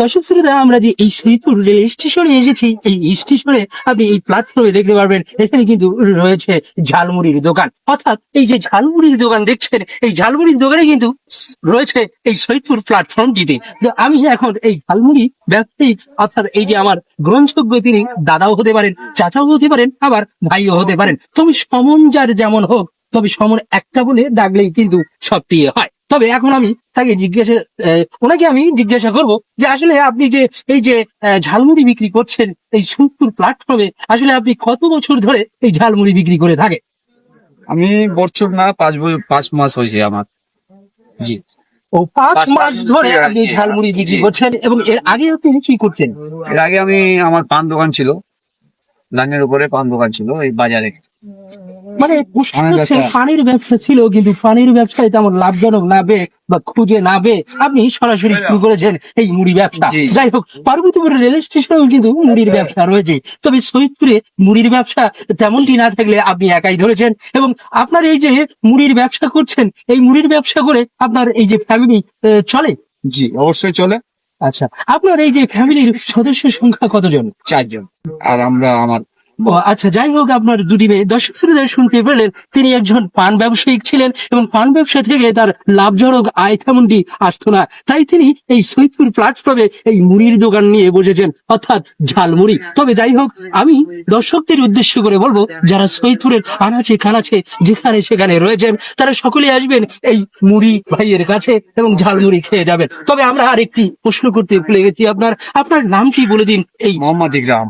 দর্শক শ্রোতা, আমরা যে এই সৈপুর রেল স্টেশনে এসেছি, এই স্টেশনে আপনি এই প্ল্যাটফর্মে দেখতে পারবেন, এখানে কিন্তু রয়েছে ঝালমুড়ির দোকান। অর্থাৎ এই যে ঝালমুড়ির দোকান দেখছেন, এই ঝালমুড়ির দোকানে কিন্তু রয়েছে এই সৈপুর প্ল্যাটফর্মটিতে আমি এখন এই ঝালমুড়ি ব্যবসায়ী অর্থাৎ এই যে আমার গ্রহণযোগ্য তিনি, দাদাও হতে পারেন, চাচাও হতে পারেন, আবার ভাইও হতে পারেন। তুমি সমন যার যেমন হোক তবে সমন একটা বলে ডাকলেই কিন্তু সব সবটি হয়। তবে এখন আমি তাকে জিজ্ঞাসা ওনাকে আমি জিজ্ঞাসা করব যে আসলে আপনি যে এই যে ঝালমুড়ি বিক্রি করছেন এই সুন্দর প্ল্যাটফর্মে আসলে আপনি কত বছর ধরে এই ঝালমুড়ি বিক্রি করে থাকে আমি বছর না পাঁচ বছর পাঁচ মাস হয়েছে আমার। জি। ও পাঁচ মাস ধরে আপনি ঝালমুড়ি বিক্রি করছেন এবং এর আগে আপনি কি করছেন এর আগে আমি আমার পান দোকান ছিল। লাইনের উপরে পান দোকান ছিল এই বাজারে। মানে। পানির ব্যবসা ছিল কিন্তু পানির ব্যবসায় তেমন লাভজনক না বে বা খুঁজে না বে। আপনি সরাসরি শুরু করেছেন এই মুড়ি ব্যবসা। যাই হোক পার্বতীপুর রেল স্টেশনেও কিন্তু মুড়ির ব্যবসা রয়েছে। তবে সৈয়দপুরে মুড়ির ব্যবসা তেমনটি না থাকলে আপনি একাই ধরেছেন। এবং আপনার এই যে মুড়ির ব্যবসা করছেন এই মুড়ির ব্যবসা করে আপনার এই যে ফ্যামিলি চলে? জি অবশ্যই চলে। আচ্ছা আপনার এই যে ফ্যামিলির সদস্য সংখ্যা কতজন? চারজন। আর আমরা আমার আচ্ছা যাই হোক, আপনার দুটি মেয়ে দর্শক শ্রোতা শুনতে পেলেন। তিনি একজন পান ব্যবসায়িক ছিলেন এবং পান ব্যবসা থেকে তার লাভজনক আয় তেমনটি আসতো না। তাই তিনি এই সৈয়দপুর প্ল্যাটফর্মে এই মুড়ির দোকান নিয়ে বসেছেন, অর্থাৎ ঝালমুড়ি। তবে যাই হোক, আমি দর্শকদের উদ্দেশ্য করে বলব, যারা সৈয়দপুরের আনাচে কানাচে যেখানে সেখানে রয়েছেন, তারা সকলে আসবেন এই মুড়ি ভাইয়ের কাছে এবং ঝালমুড়ি খেয়ে যাবেন। তবে আমরা আরেকটি প্রশ্ন করতে ভুলে গেছি আপনার। আপনার নাম কি বলে দিন এই মোহাম্মদ ইকরাম।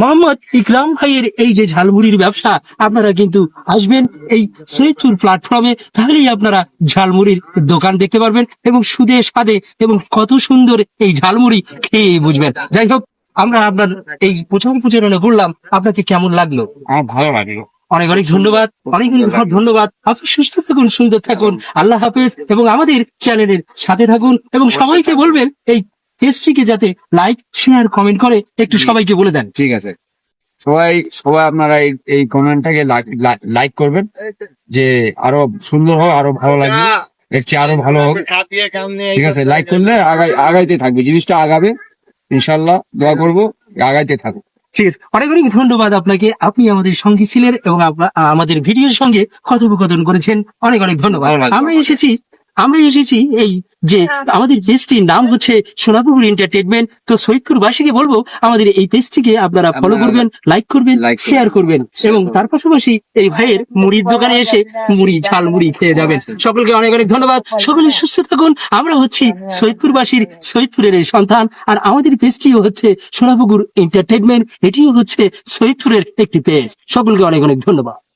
মোহাম্মদ ইকরাম ভাইয়ের এই যে ঝালমুড়ির ব্যবসা আপনারা কিন্তু আসবেন এই সৈয়দপুর প্ল্যাটফর্মে তাহলেই আপনারা ঝালমুড়ির দোকান দেখতে পারবেন এবং সুদে স্বাদে এবং কত সুন্দর এই ঝালমুড়ি খেয়ে বুঝবেন। যাই হোক আমরা আপনার এই প্রথম প্রচারণা করলাম আপনাকে কেমন লাগল? আমার ভালো লাগল। অনেক অনেক ধন্যবাদ অনেক অনেক ধন্যবাদ আপনি সুস্থ থাকুন সুন্দর থাকুন। আল্লাহ হাফেজ এবং আমাদের চ্যানেলের সাথে থাকুন এবং সবাইকে বলবেন এই পেজটিকে যাতে লাইক শেয়ার কমেন্ট করে একটু সবাইকে বলে দেন। ঠিক আছে। সবাই সবাই আপনারা এই এই কমেন্টটাকে লাইক করবেন যে আরও সুন্দর হোক আরও ভালো লাগবে। এর চেয়ে আরও ভালো হোক। ঠিক আছে লাইক করলে আগাই আগাইতে থাকবে। জিনিসটা আগাবে। ইনশাল্লাহ দোয়া করব আগাইতে থাকুক। ঠিক আছে। অনেক অনেক ধন্যবাদ আপনাকে। আপনি আমাদের সঙ্গে ছিলেন এবং আমাদের ভিডিওর সঙ্গে কথোপকথন করেছেন। অনেক অনেক ধন্যবাদ। আমরা এসেছি আমরা এসেছি এই যে আমাদের পেজটির নাম হচ্ছে সোনাপুর এন্টারটেনমেন্ট তো সৈয়দপুরবাসীকে বলব আমাদের এই পেজটিকে আপনারা ফলো করবেন লাইক করবেন শেয়ার করবেন। এবং তার পাশাপাশি এই ভাইয়ের মুড়ির দোকানে এসে মুড়ি ঝাল মুড়ি খেয়ে যাবেন। সকলকে অনেক অনেক ধন্যবাদ। সকলে সুস্থ থাকুন। আমরা হচ্ছি সৈয়দপুরবাসীর সৈয়দপুরের এই সন্তান। আর আমাদের পেজটিও হচ্ছে সোনাপুকুর এন্টারটেনমেন্ট এটিও হচ্ছে সৈয়দপুরের একটি পেজ। সকলকে অনেক অনেক ধন্যবাদ।